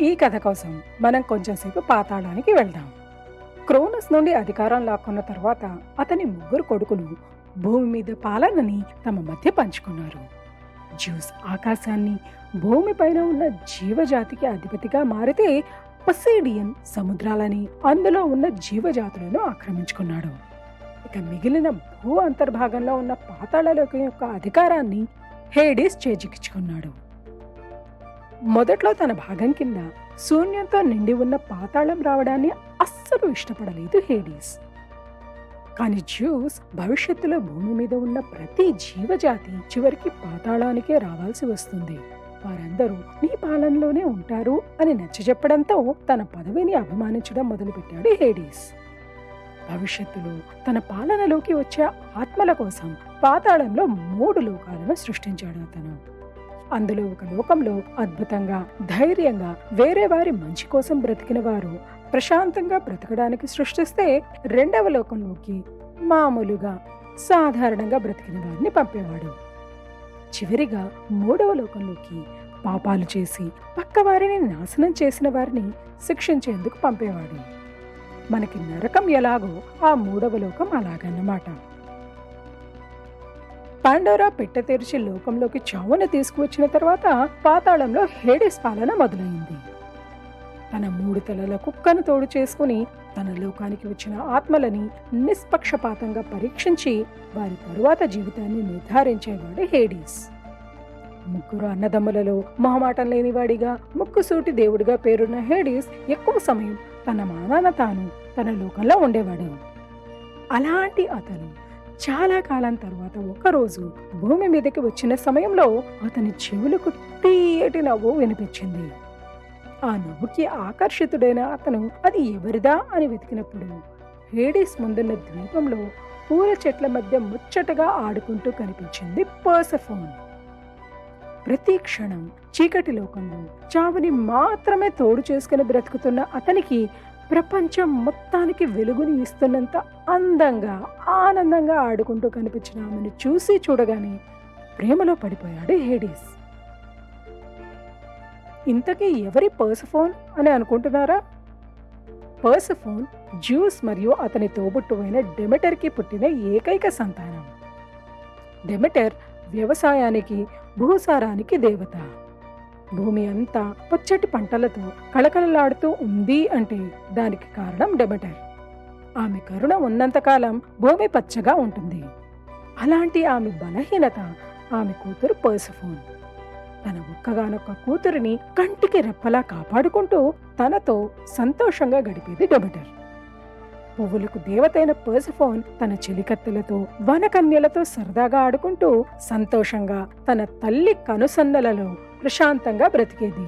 ఈ కథ కోసం మనం కొంచెంసేపు పాతాళానికి వెళ్దాం. క్రోనస్ నుండి అధికారం లాక్కున్న తర్వాత అతని ముగ్గురు కొడుకులు భూమి మీద పాలనని తమ మధ్య పంచుకున్నారు. జ్యూస్ ఆకాశాన్ని భూమిపైన ఉన్న జీవజాతికి అధిపతిగా మారితే పసీడియన్ సముద్రాలని అందులో ఉన్న జీవజాతులను ఆక్రమించుకున్నాడు. ఇక మిగిలిన భూ అంతర్భాగంలో ఉన్న పాతాళలోకం యొక్క అధికారాన్ని హేడిస్ చేజిక్కించుకున్నాడు. మొదట్లో తన భాగం కింద శూన్యంతో నిండి ఉన్న పాతాళం రావడాన్ని అస్సలు ఇష్టపడలేదు హేడీస్. కానీ జ్యూస్ భవిష్యత్తులో భూమి మీద ఉన్న ప్రతి జీవజాతి చివరికి పాతాళానికే రావాల్సి వస్తుంది. వారందరూ నీ పాలనలోనే ఉంటారు అని నచ్చజెప్పడంతో తన పదవిని అభిమానించడం మొదలుపెట్టాడు హేడీస్. భవిష్యత్తులో తన పాలనలోకి వచ్చే ఆత్మల కోసం పాతాళంలో మూడు లోకాలను సృష్టించాడు అతను. అందులో ఒక లోకంలో అద్భుతంగా ధైర్యంగా వేరే వారి మంచి కోసం బ్రతికిన వారు ప్రశాంతంగా బ్రతకడానికి సృష్టిస్తే రెండవ లోకంలోకి మామూలుగా సాధారణంగా బ్రతికిన వారిని పంపేవాడు. చివరిగా మూడవ లోకంలోకి పాపాలు చేసి పక్కవారిని నాశనం చేసిన వారిని శిక్షించేందుకు పంపేవాడు. మనకి నరకం ఎలాగో ఆ మూడవ లోకం అలాగన్నమాట. పాండోరా పెట్ట తెరిచి లోకంలోకి చావును తీసుకువచ్చిన తర్వాత పాతాళంలో హేడిస్ పాలన మొదలైంది. తన మూడు తలల కుక్కను తోడు చేసుకుని తన లోకానికి వచ్చిన ఆత్మలని నిష్పక్షపాతంగా పరీక్షించి వారి తరువాత జీవితాన్ని నిర్ధారించేవాడు హేడీస్. ముగ్గురు అన్నదమ్ములలో మొహమాటం లేనివాడిగా ముక్కుసూటి దేవుడిగా పేరున్న హేడీస్ ఎక్కువ సమయం తన మానాన తాను తన లోకంలో ఉండేవాడు. అలాంటి అతను చాలా కాలం తర్వాత ఒకరోజు భూమి మీదకి వచ్చిన సమయంలో అతని చెవులకు తీయటి నవ్వు వినిపించింది. ఆ నవ్వుకి ఆకర్షితుడైన అతను అది ఎవరిదా? అని వెతికినప్పుడు హేడీస్ ముందున్న ద్వీపంలో పూల చెట్ల మధ్య ముచ్చటగా ఆడుకుంటూ కనిపించింది పర్సఫోన్. ప్రతి క్షణం చీకటి లోకంలో చావుని మాత్రమే తోడు చేసుకుని బ్రతుకుతున్న అతనికి ప్రపంచం మొత్తానికి వెలుగుని ఇస్తున్నంత అందంగా ఆనందంగా ఆడుకుంటూ కనిపించిన ఆమెను చూసి చూడగానే ప్రేమలో పడిపోయాడు హేడీస్. ఇంతకీ ఎవరి పర్సఫోన్ అని అనుకుంటున్నారా? పర్సఫోన్ జ్యూస్ మరియు అతని తోబుట్టువైన డెమెటర్కి పుట్టిన ఏకైక సంతానం. డెమెటర్ వ్యవసాయానికి భూసారానికి దేవత. భూమి అంతా పచ్చటి పంటలతో కళకళలాడుతూ ఉంది అంటే దానికి కారణం డెబటర్. ఆమె కరుణ ఉన్నంతకాలం భూమి పచ్చగా ఉంటుంది. అలాంటి ఆమె బలహీనత ఆమె కూతురు పర్సఫోన్. తన ఒక్కగానొక్క కూతురిని కంటికి రెప్పలా కాపాడుకుంటూ తనతో సంతోషంగా గడిపేది డెబటర్. పువ్వులకు దేవతైన పర్సఫోన్ తన చెలికత్తెలతో వనకన్యలతో సరదాగా ఆడుకుంటూ సంతోషంగా తన తల్లి కనుసన్నలలో ప్రశాంతంగా బ్రతికేది.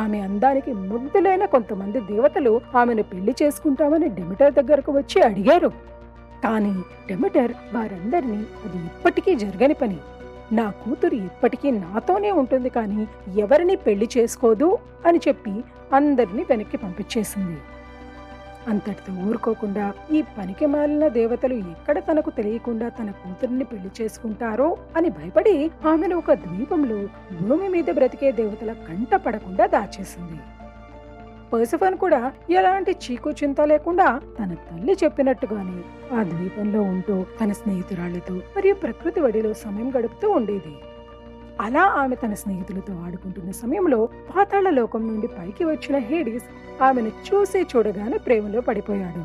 ఆమె అందానికి ముగ్ధులైన కొంతమంది దేవతలు ఆమెను పెళ్ళి చేసుకుంటామని డెమిటర్ దగ్గరకు వచ్చి అడిగారు. కానీ డెమిటర్ వారందరినీ అది ఇప్పటికీ జరగని పని. నా కూతురు ఇప్పటికీ నాతోనే ఉంటుంది కానీ ఎవరిని పెళ్ళి చేసుకోదు అని చెప్పి అందరినీ వెనక్కి పంపించేసింది. అంతటితో ఊరుకోకుండా ఈ పనికి మాలిన దేవతలు ఎక్కడ తనకు తెలియకుండా తన కూతురిని పెళ్ళి చేసుకుంటారో అని భయపడి ఆమెను ఒక ద్వీపంలో భూమి మీద బ్రతికే దేవతల కంట పడకుండా దాచేసింది. పర్సఫన్ కూడా ఎలాంటి చీకు చింత లేకుండా తన తల్లి చెప్పినట్టుగానే ఆ ద్వీపంలో ఉంటూ తన స్నేహితురాళ్ళతో మరియు ప్రకృతి వడిలో సమయం గడుపుతూ ఉండేది. అలా ఆమె తన స్నేహితులతో ఆడుకుంటున్న సమయంలో పాతాళ లోకం నుండి పైకి వచ్చిన హేడిస్ ఆమెను చూసి చూడగానే ప్రేమలో పడిపోయాడు.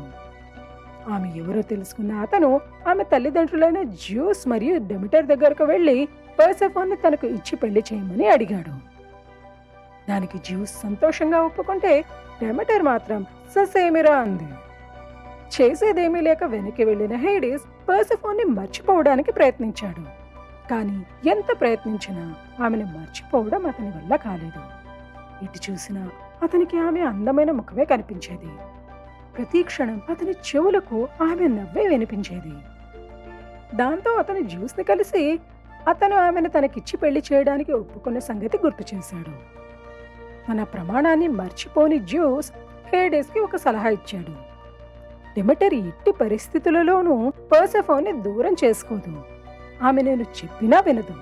ఆమె ఎవరో తెలుసుకున్న అతను ఆమె తల్లిదండ్రులైన జ్యూస్ మరియు డెమిటర్ దగ్గరకు వెళ్ళి పర్సఫోన్ తనకు ఇచ్చి పెళ్ళి చేయమని అడిగాడు. దానికి జ్యూస్ సంతోషంగా ఒప్పుకుంటే డెమిటర్ మాత్రం ససేమిరా అంది. చేసేదేమీ లేక వెనక్కి వెళ్ళిన హేడిస్ పర్సఫోన్ని మర్చిపోవడానికి ప్రయత్నించాడు. కానీ ఎంత ప్రయత్నించినా ఆమెను మర్చిపోవడం అతని వల్ల కాలేదు. ఇటు చూసినా అతనికి ఆమె అందమైన ముఖమే కనిపించేది. ప్రతి క్షణం అతని చెవులకు ఆమె నవ్వే వినిపించేది. దాంతో అతని జ్యూస్ని కలిసి అతను ఆమెను తనకిచ్చి పెళ్ళి చేయడానికి ఒప్పుకున్న సంగతి గుర్తు చేశాడు. తన ప్రమాణాన్ని మర్చిపోని జ్యూస్ హేడేస్కి ఒక సలహా ఇచ్చాడు. డెమెటర్ ఎట్టి పరిస్థితులలోనూ పర్సఫోన్ని దూరం చేసుకోదు. ఆమె నేను చెప్పినా వినదు.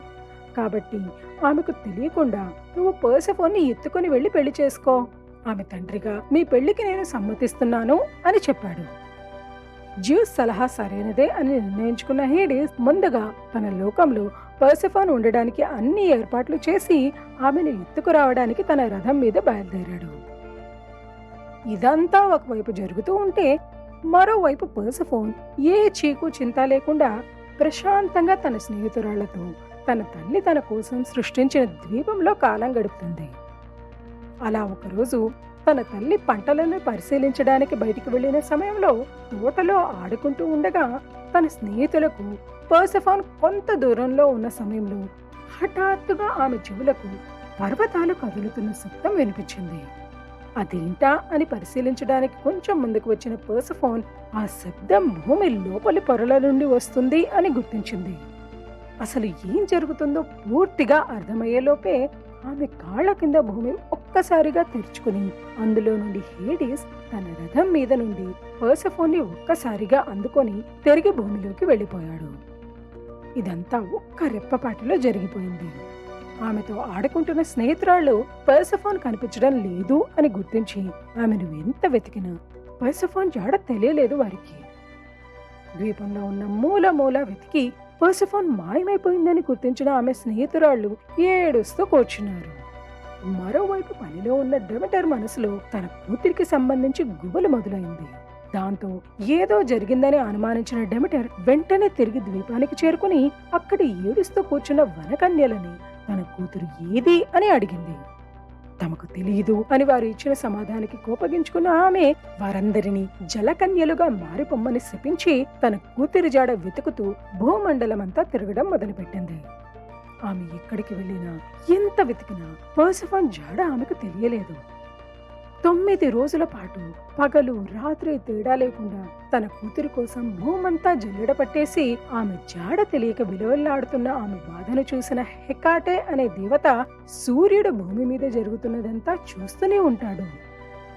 కాబట్టి ఆమెకు తెలియకుండా నువ్వు పర్సఫోన్ని ఎత్తుకొని వెళ్ళి పెళ్ళి చేసుకో. ఆమె తండ్రిగా మీ పెళ్ళికి నేను సమ్మతిస్తున్నాను అని చెప్పాడు. జ్యూస్ సలహా సరైనదే అని నిర్ణయించుకున్న హేడిస్ ముందుగా తన లోకంలో పర్సఫోన్ ఉండడానికి అన్ని ఏర్పాట్లు చేసి ఆమెను ఎత్తుకురావడానికి తన రథం మీద బయలుదేరాడు. ఇదంతా ఒకవైపు జరుగుతూ ఉంటే మరోవైపు పర్సఫోన్ ఏ చీకు చింత లేకుండా ప్రశాంతంగా తన స్నేహితురాళ్ళతో తన తల్లి తన కోసం సృష్టించిన ద్వీపంలో కాలం గడుపుతుంది. అలా ఒకరోజు తన తల్లి పంటలను పరిశీలించడానికి బయటికి వెళ్ళిన సమయంలో తోటలో ఆడుకుంటూ ఉండగా తన స్నేహితులకు పర్సఫాన్ కొంత దూరంలో ఉన్న సమయంలో హఠాత్తుగా ఆమె చెవులకు పర్వతాలు కదులుతున్న శబ్దం వినిపించింది. అదేంటా అని పరిశీలించడానికి కొంచెం ముందుకు వచ్చిన పర్సఫోన్ ఆ శబ్దం భూమి లోపలి పొరల నుండి వస్తుంది అని గుర్తించింది. అసలు ఏం జరుగుతుందో పూర్తిగా అర్థమయ్యేలోపే ఆమె కాళ్ళ కింద భూమి ఒక్కసారిగా తెరుచుకుని అందులో నుండి హేడిస్ తన రథం మీద నుండి పర్సఫోన్ని ఒక్కసారిగా అందుకొని తిరిగి భూమిలోకి వెళ్ళిపోయాడు. ఇదంతా ఒక్క రెప్పపాటిలో జరిగిపోయింది. ఆమెతో ఆడుకుంటున్న స్నేహితురాళ్ళు పర్సఫోన్ కనిపించడం లేదు అని గుర్తించి ఆమెను ఎంత వెతికినా పర్సఫోన్ జాడ తెలియలేదు వారికి. ద్వీపంలో ఉన్న మూల మూల వెతికి పర్సఫోన్ మాయమైపోయిందని గుర్తించిన ఆమె స్నేహితురాళ్ళు ఏడుస్తూ కూర్చున్నారు. మరోవైపు పనిలో ఉన్న డెమెటర్ మనసులో తన కూతురికి సంబంధించి గుబలు మొదలైంది. దాంతో ఏదో జరిగిందని అనుమానించిన డెమిటర్ వెంటనే తిరిగి ద్వీపానికి చేరుకుని అక్కడ ఏడుస్తూ కూర్చున్న వనకన్యలని తన కూతురు ఏది అని అడిగింది. తమకు తెలియదు అని వారు ఇచ్చిన సమాధానానికి కోపగించుకున్న ఆమె వారందరినీ జలకన్యలుగా మారిపొమ్మని శపించి తన కూతురి జాడ వెతుకుతూ భూమండలమంతా తిరగడం మొదలుపెట్టింది. ఆమె ఎక్కడికి వెళ్ళినా ఎంత వెతికినా పర్సఫాన్ జాడ ఆమెకు తెలియలేదు. తొమ్మిది రోజుల పాటు పగలు రాత్రి తేడా లేకుండా తన కూతురి కోసం భూమంతా జల్లెడ పట్టేసి ఆమె జాడ తెలియక విలువల్లాడుతున్న ఆమె బాధను చూసిన హెకాటే అనే దేవత సూర్యుడు భూమి మీద జరుగుతున్నదంతా చూస్తూనే ఉంటాడు.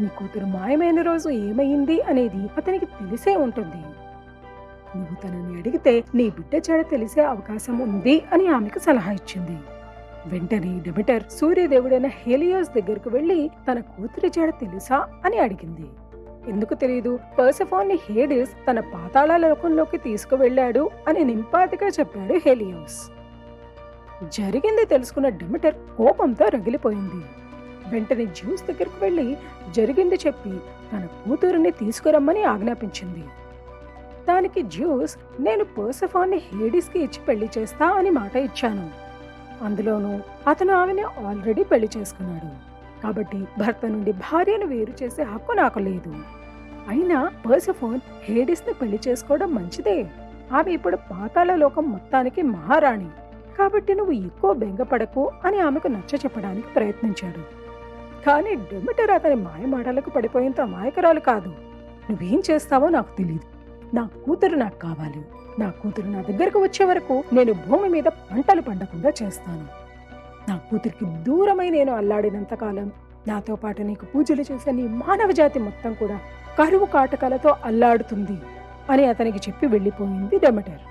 నీ కూతురు మాయమైన రోజు ఏమైంది అనేది అతనికి తెలిసే ఉంటుంది. నువ్వు తనని అడిగితే నీ బిడ్డ జాడ తెలిసే అవకాశం ఉంది అని ఆమెకు సలహా ఇచ్చింది. వెంటనే డెమిటర్ సూర్యదేవుడైన హేలియోస్ దగ్గరకు వెళ్ళి తన కూతురి చెడ తెలుసా అని అడిగింది. ఎందుకు తెలియదు పర్సఫోన్ని హేడిస్ తన పాతాళ లోకంలోకి తీసుకువెళ్ళాడు అని నింపాతిగా చెప్పాడు హేలియోస్. జరిగింది తెలుసుకున్న డెమిటర్ కోపంతో రగిలిపోయింది. వెంటనే జ్యూస్ దగ్గరకు వెళ్ళి జరిగింది చెప్పి తన కూతురుని తీసుకురమ్మని ఆజ్ఞాపించింది. దానికి జ్యూస్ నేను పర్సఫాన్ని హేడిస్కి ఇచ్చి పెళ్ళి చేస్తా అని మాట ఇచ్చాను. అందులోనూ అతను ఆమెను ఆల్రెడీ పెళ్ళి చేసుకున్నాడు. కాబట్టి భర్త నుండి భార్యను వేరు చేసే హక్కు నాకు లేదు. అయినా పర్సఫోన్ హేడిస్ని పెళ్ళి చేసుకోవడం మంచిదే. ఆమె ఇప్పుడు పాతాళ లోకం మొత్తానికి మహారాణి. కాబట్టి నువ్వు ఎక్కువ బెంగపడకు అని ఆమెకు నచ్చ చెప్పడానికి ప్రయత్నించాడు. కానీ డెమిటర్ అతని మాయమాటలకు పడిపోయేంత అమాయకురాలు కాదు. నువ్వేం చేస్తావో నాకు తెలియదు నా కూతురు నాకు కావాలి. నా కూతురు నా దగ్గరకు వచ్చే వరకు నేను భూమి మీద పంటలు పండకుండా చేస్తాను. నా కూతురికి దూరమై నేను అల్లాడినంత కాలం నాతో పాటు నీకు పూజలు చేసే నీ మానవ జాతి మొత్తం కూడా కరువు కాటకాలతో అల్లాడుతుంది అని అతనికి చెప్పి వెళ్ళిపోయింది డెమటర్.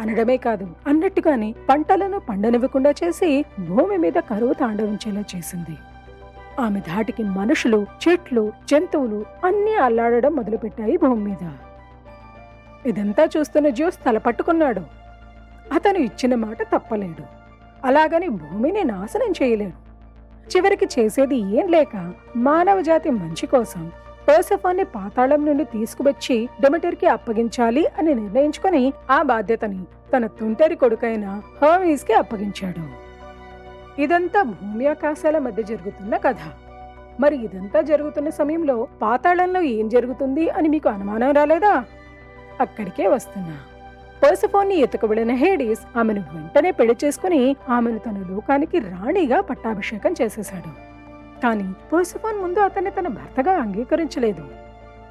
అనడమే కాదు అన్నట్టుగానే పంటలను పండనివ్వకుండా చేసి భూమి మీద కరువు తాండవించేలా చేసింది. ఆమె ధాటికి మనుషులు చెట్లు జంతువులు అన్నీ అల్లాడడం మొదలుపెట్టాయి భూమి మీద. ఇదంతా చూస్తున్న జ్యూస్ తలపట్టుకున్నాడు అతను ఇచ్చిన మాట తప్పలేడు అలాగని భూమిని నాశనం చేయలేడు. చివరికి చేసేది ఏం లేక మానవ జాతి మంచి కోసం పర్సఫాన్ని పాతాళం నుండి తీసుకువచ్చి డెమిటర్కి అప్పగించాలి అని నిర్ణయించుకుని ఆ బాధ్యతని తన తుంటరి కొడుకైన హర్మీస్కి అప్పగించాడు. ఇదంతా భూమి ఆకాశాల మధ్య జరుగుతున్న కథ. మరి ఇదంతా జరుగుతున్న సమయంలో పాతాళంలో ఏం జరుగుతుంది అని మీకు అనుమానం రాలేదా? అక్కడికే వస్తున్నా. పర్సఫోన్ని ఎత్తుకువెళ్ళిన హేడీస్ ఆమెను వెంటనే పెళ్ళి చేసుకుని ఆమెను తన లోకానికి రాణిగా పట్టాభిషేకం చేసేశాడు. కానీ పర్సఫోన్ ముందు అతన్ని తన భర్తగా అంగీకరించలేదు.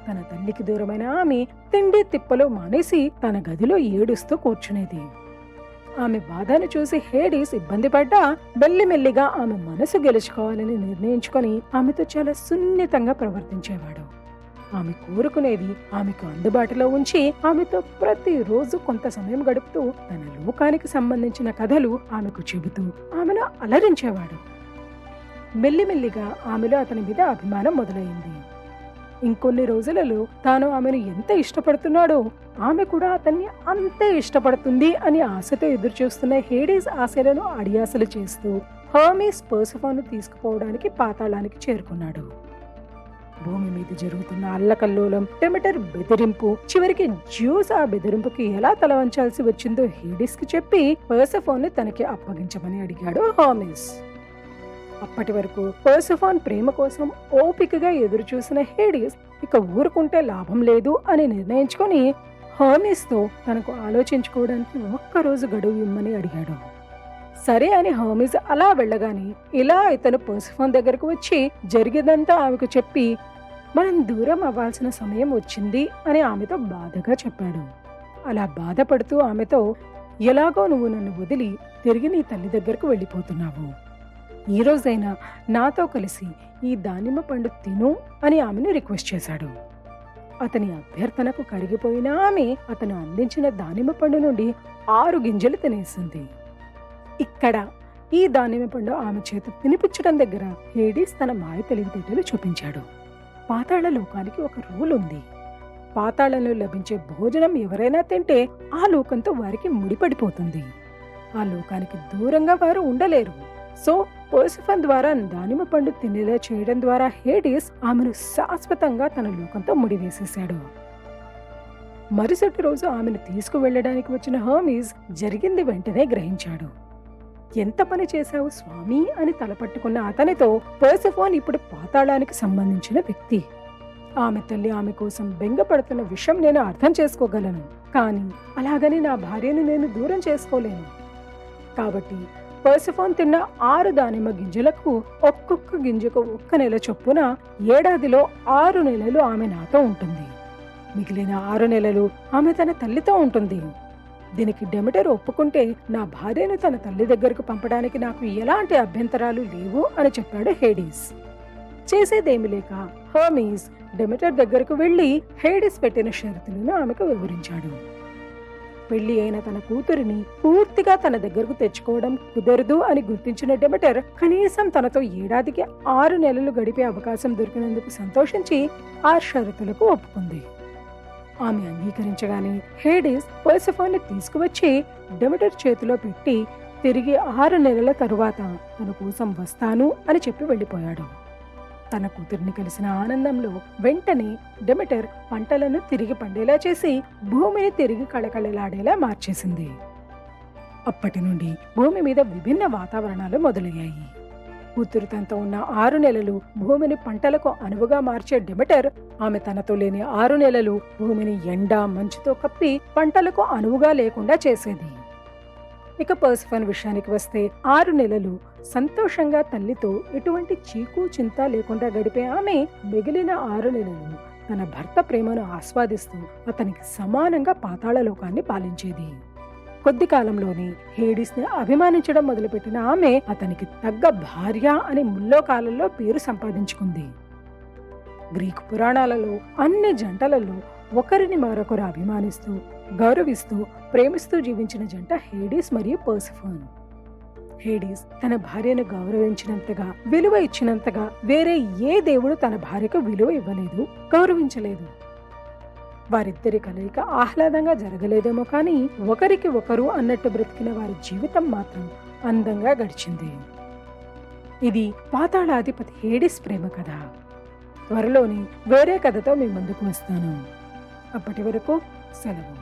తన తల్లికి దూరమైన ఆమె తిండి తిప్పలు మానేసి తన గదిలో ఏడుస్తూ కూర్చునేది. ఆమె బాధను చూసి హేడీస్ ఇబ్బంది పడ్డా మెల్లిమెల్లిగా ఆమె మనసు గెలుచుకోవాలని నిర్ణయించుకొని ఆమెతో చాలా సున్నితంగా ప్రవర్తించేవాడు. ఆమె కోరుకునేది ఆమెకు అందుబాటులో ఉంచి ఆమెతో ప్రతిరోజు కొంత సమయం గడుపుతూ తన లోకానికి సంబంధించిన కథలు ఆమెకు చెబుతూ ఆమెను అలరించేవాడు. మెల్లిమెల్లిగా ఆమెలో అతని మీద అభిమానం మొదలైంది. ఇంకొన్ని రోజులలో తాను ఆమెను ఎంత ఇష్టపడుతున్నాడో ఆమె కూడా అతన్ని అంతే ఇష్టపడుతుంది అని ఆశతో ఎదురుచూస్తున్న హేడీస్ ఆశలను అడియాసలు చేస్తూ హర్మీస్ పర్సఫాను తీసుకుపోవడానికి పాతాళానికి చేరుకున్నాడు. భూమి మీద జరుగుతున్న అల్లకల్లోలం టెమిటర్ బెదిరింపు చివరికి జ్యూస్ ఆ బెదిరింపుకి ఎలా తలవంచాల్సి వచ్చిందో హీడిస్కి చెప్పి పర్సఫోన్ని తనకి అప్పగించమని అడిగాడు హామిస్ అప్పటి వరకు పర్సఫాన్ ప్రేమ కోసం ఓపికగా ఎదురు చూసిన హేడిస్ ఇక ఊరుకుంటే లాభం లేదు అని నిర్ణయించుకొని హామీస్తో తనకు ఆలోచించుకోవడానికి ఒక్కరోజు గడువు ఇమ్మని అడిగాడు. సరే అని హర్మీస్ అలా వెళ్ళగానే ఇలా ఇతను పర్సఫాన్ దగ్గరకు వచ్చి జరిగేదంతా ఆమెకు చెప్పి మనం దూరం అవ్వాల్సిన సమయం వచ్చింది అని ఆమెతో బాధగా చెప్పాడు. అలా బాధపడుతూ ఆమెతో ఎలాగో నువ్వు నన్ను వదిలి తిరిగి నీ తల్లి దగ్గరకు వెళ్ళిపోతున్నావు. ఈ నాతో కలిసి ఈ దానిమ్మ పండు తిను అని ఆమెను రిక్వెస్ట్ చేశాడు. అతని అభ్యర్థనకు కరిగిపోయిన ఆమె అతను అందించిన దానిమ్మ పండు నుండి ఆరు గింజలు తినేసింది. ఇక్కడ ఈ దానిమ్మ పండు ఆమె చేత తినిపించడం దగ్గర హేడీస్ తన మాయ తెలివితేటలు చూపించాడు. పాతాళ లోకానికి ఒక రూల్ ఉంది. పాతాళంలో లభించే భోజనం ఎవరైనా తింటే ఆ లోకంతో వారికి ముడిపడిపోతుంది. ఆ లోకానికి దూరంగా వారు ఉండలేరు. సో పర్సిఫన్ ద్వారా దానిమ్మ పండు తినేలా చేయడం ద్వారా హేడిస్ ఆమెను శాశ్వతంగా తన లోకంతో ముడివేసేశాడు. మరుసటి రోజు ఆమెను తీసుకువెళ్ళడానికి వచ్చిన హర్మీస్ జరిగింది వెంటనే గ్రహించాడు. ఎంత పని చేశావు స్వామి అని తలపట్టుకున్న అతనితో పర్సిఫోన్ ఇప్పుడు పాతాళానికి సంబంధించిన వ్యక్తి. ఆమె తల్లి ఆమె కోసం బెంగపడుతున్న విషయం నేను అర్థం చేసుకోగలను. కానీ అలాగని నా భార్యను నేను దూరం చేసుకోలేను. కాబట్టి పర్సిఫోన్ తిన్న ఆరు దానిమ్మ గింజలకు ఒక్కొక్క గింజకు ఒక్క నెల చొప్పున ఏడాదిలో ఆరు నెలలు ఆమె నాతో ఉంటుంది. మిగిలిన ఆరు నెలలు ఆమె తన తల్లితో ఉంటుంది. దీనికి డెమిటర్ ఒప్పుకుంటే నా భార్యను తన తల్లి దగ్గరకు పంపడానికి నాకు ఎలాంటి అభ్యంతరాలు లేవు అని చెప్పాడు హేడీస్. చేసేదేమి లేక హర్మీస్ డెమిటర్ దగ్గరకు వెళ్ళి హేడీస్ పెట్టిన షరతులను ఆమెకు వివరించాడు. పెళ్ళి అయిన తన కూతురిని పూర్తిగా తన దగ్గరకు తెచ్చుకోవడం కుదరదు అని గుర్తించిన డెమటర్ కనీసం తనతో ఏడాదికి ఆరు నెలలు గడిపే అవకాశం దొరికినందుకు సంతోషించి ఆ షరతులకు ఒప్పుకుంది. ఆమె అంగీకరించగానే హేడిస్ పర్సఫోన్ తీసుకువచ్చి డెమిటర్ చేతిలో పెట్టి తిరిగి ఆరు నెలల తరువాత తన కోసం వస్తాను అని చెప్పి వెళ్ళిపోయాడు. తన కూతుర్ని కలిసిన ఆనందంలో వెంటనే డెమిటర్ పంటలను తిరిగి పండేలా చేసి భూమిని తిరిగి కళకళలాడేలా మార్చేసింది. అప్పటి నుండి భూమి మీద విభిన్న వాతావరణాలు మొదలయ్యాయి. కూతురు తనతో ఉన్న ఆరు నెలలు భూమిని పంటలకు అనువుగా మార్చే డెమెటర్ ఆమె తనతో లేని ఆరు నెలలు భూమిని ఎండ మంచుతో కప్పి పంటలకు అనువుగా లేకుండా చేసేది. ఇక పర్సిఫన్ విషయానికి వస్తే ఆరు నెలలు సంతోషంగా తల్లితో ఎటువంటి చీకు చింత లేకుండా గడిపే ఆమె మిగిలిన ఆరు నెలలు తన భర్త ప్రేమను ఆస్వాదిస్తూ అతనికి సమానంగా పాతాళలోకాన్ని పాలించేది. కొద్ది కాలంలోనే హేడిస్ని అభిమానించడం మొదలుపెట్టిన ఆమె అతనికి తగ్గ భార్య అని ముల్లో కాలంలో పేరు సంపాదించుకుంది. గ్రీకు పురాణాలలో అన్ని జంటలలో ఒకరిని మరొకరు అభిమానిస్తూ గౌరవిస్తూ ప్రేమిస్తూ జీవించిన జంట హేడీస్ మరియు పర్సిఫోన్. హేడీస్ తన భార్యను గౌరవించినంతగా విలువ ఇచ్చినంతగా వేరే ఏ దేవుడు తన భార్యకు విలువ ఇవ్వలేదు గౌరవించలేదు. వారిద్దరి కలయిక ఆహ్లాదంగా జరగలేదేమో కానీ ఒకరికి ఒకరు అన్నట్టు బ్రతికిన వారి జీవితం మాత్రం అందంగా గడిచింది. ఇది పాతాళాధిపతి హేడిస్ ప్రేమ కథ. త్వరలోని వేరే కథతో మీ ముందుకు వస్తాను. అప్పటి వరకు సెలవు.